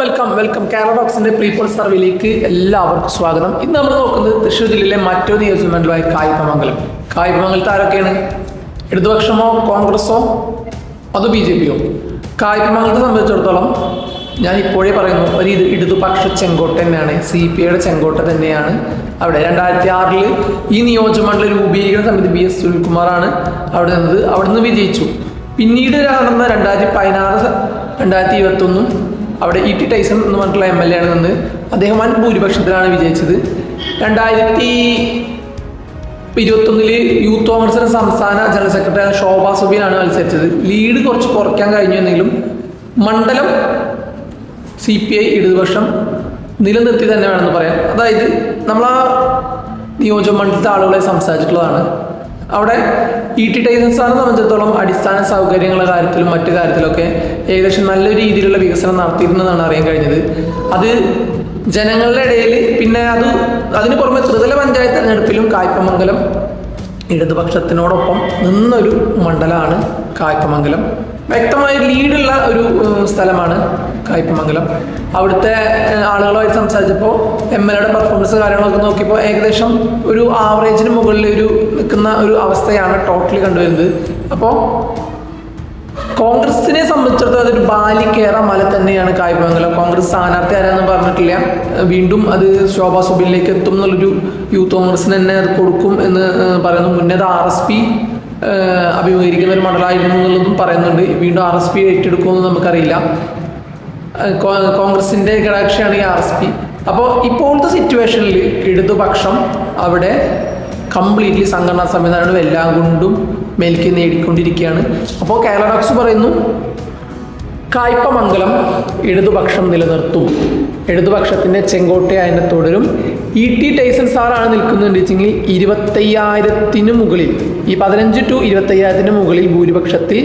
Welcome welcome Kerala ഡോക്സിന്റെ prepoll സർവേയിലേക്ക് എല്ലാവർക്കും സ്വാഗതം. ഇന്ന് നമ്മൾ നോക്കുന്നത് തൃശ്ശൂർ ജില്ലയിലെ മറ്റൊരു നിയോജകമണ്ഡലമായ കായികമംഗലം കായികമംഗലത്ത് ആരൊക്കെയാണ്? ഇടതുപക്ഷമോ കോൺഗ്രസോ അതോ ബി ജെ പിയോ? കായികമംഗലത്തെ സംബന്ധിച്ചിടത്തോളം ഞാൻ ഇപ്പോഴേ പറയുന്നു ഒരു ഇത് ഇടതുപക്ഷ ചെങ്കോട്ട തന്നെയാണ് സി പി ഐയുടെ ചെങ്കോട്ട തന്നെയാണ്. അവിടെ രണ്ടായിരത്തി ആറിൽ ഈ നിയോജകമണ്ഡലം രൂപീകരണ സമിതി ബി എസ് സുനിൽകുമാറാണ് അവിടെ നിന്നത്. അവിടെ നിന്ന് വിജയിച്ചു. പിന്നീട് നടന്ന രണ്ടായിരത്തി പതിനാറ് രണ്ടായിരത്തി ഇരുപത്തൊന്നും അവിടെ ഇ ടി ടൈസൺ എന്ന് പറഞ്ഞിട്ടുള്ള എം എൽ എ ആണ് നിന്ന് അദ്ദേഹം വൻ ഭൂരിപക്ഷത്തിലാണ് വിജയിച്ചത്. രണ്ടായിരത്തി ഇരുപത്തൊന്നിൽ യൂത്ത് കോൺഗ്രസിന്റെ സംസ്ഥാന ജനറൽ സെക്രട്ടറി ശോഭാ സുബിനാണ് മത്സരിച്ചത്. ലീഡ് കുറച്ച് കുറയ്ക്കാൻ കഴിഞ്ഞു എന്നെങ്കിലും മണ്ഡലം സി പി ഐ ഇടതുപക്ഷം നിലനിർത്തി തന്നെ വേണമെന്ന് പറയാം. അതായത് നമ്മൾ ആ നിയോജക മണ്ഡലത്തെ ആളുകളെ സംസാരിച്ചിട്ടുള്ളതാണ്. അവിടെ ഇ ടി ടൈസൺ സംബന്ധിച്ചിടത്തോളം അടിസ്ഥാന സൗകര്യങ്ങളുടെ കാര്യത്തിലും മറ്റു കാര്യത്തിലൊക്കെ ഏകദേശം നല്ല രീതിയിലുള്ള വികസനം നടത്തിയിരുന്നതാണ് അറിയാൻ കഴിഞ്ഞത്. അത് ജനങ്ങളുടെ ഇടയിൽ പിന്നെ അത് അതിന് പുറമെ ത്രിതല പഞ്ചായത്ത് തെരഞ്ഞെടുപ്പിലും കായ്പമംഗലം ഇടതുപക്ഷത്തിനോടൊപ്പം നിന്നൊരു മണ്ഡലമാണ് കായ്പമംഗലം. വ്യക്തമായ ലീഡുള്ള ഒരു സ്ഥലമാണ് കായ്പമംഗലം. അവിടുത്തെ ആളുകളുമായി സംസാരിച്ചപ്പോൾ എം എൽ എയുടെ പെർഫോമൻസ് കാര്യങ്ങളൊക്കെ നോക്കിയപ്പോൾ ഏകദേശം ഒരു ആവറേജിന് മുകളിൽ ഒരു നിൽക്കുന്ന ഒരു അവസ്ഥയാണ് ടോട്ടലി കണ്ടുവരുന്നത്. അപ്പോൾ കോൺഗ്രസിനെ സംബന്ധിച്ചിടത്തോളം അതൊരു ബാലി കേറ മല തന്നെയാണ് കായ്പമംഗലം. കോൺഗ്രസ് സ്ഥാനാർത്ഥി ആരാന്ന് പറഞ്ഞിട്ടില്ല. വീണ്ടും അത് ശോഭാ സുബിനിലേക്ക് എത്തും എന്നുള്ളൊരു യൂത്ത് കോൺഗ്രസിന് തന്നെ അത് കൊടുക്കും എന്ന് പറയുന്നു. മുന്നേ ആർ എസ് പി അഭിമുഖീകരിക്കുന്ന ഒരു മണ്ഡലമായിരുന്നു എന്നുള്ളതും പറയുന്നുണ്ട്. വീണ്ടും ആർ എസ് പി ഏറ്റെടുക്കുമെന്ന് നമുക്കറിയില്ല. കോൺഗ്രസിന്റെ ഈ ആർ എസ് പി അപ്പോൾ ഇപ്പോഴത്തെ സിറ്റുവേഷനിൽ ഇടതുപക്ഷം അവിടെ കംപ്ലീറ്റ്ലി സംഘടനാ സംവിധാനങ്ങളും എല്ലാം കൊണ്ടും മേൽക്ക് നേടിക്കൊണ്ടിരിക്കുകയാണ്. അപ്പോൾ കേരള ഡോക്സ് പറയുന്നു കായ്പമംഗലം ഇടതുപക്ഷം നിലനിർത്തും. ഇടതുപക്ഷത്തിന്റെ ചെങ്കോട്ടയായതിനെ തുടരും. ഇ ടി ടൈസൺ സാറാണ് നിൽക്കുന്നുണ്ട് വെച്ചെങ്കിൽ ഇരുപത്തയ്യായിരത്തിന് മുകളിൽ ഈ പതിനഞ്ച് ടു ഇരുപത്തയ്യായിരത്തിന് മുകളിൽ ഭൂരിപക്ഷത്തിൽ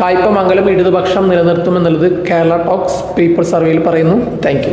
കായ്പമംഗലം ഇടതുപക്ഷം നിലനിർത്തുമെന്നുള്ളത് കേരള ടോക്സ് പേപ്പർ സർവേയിൽ പറയുന്നു. താങ്ക്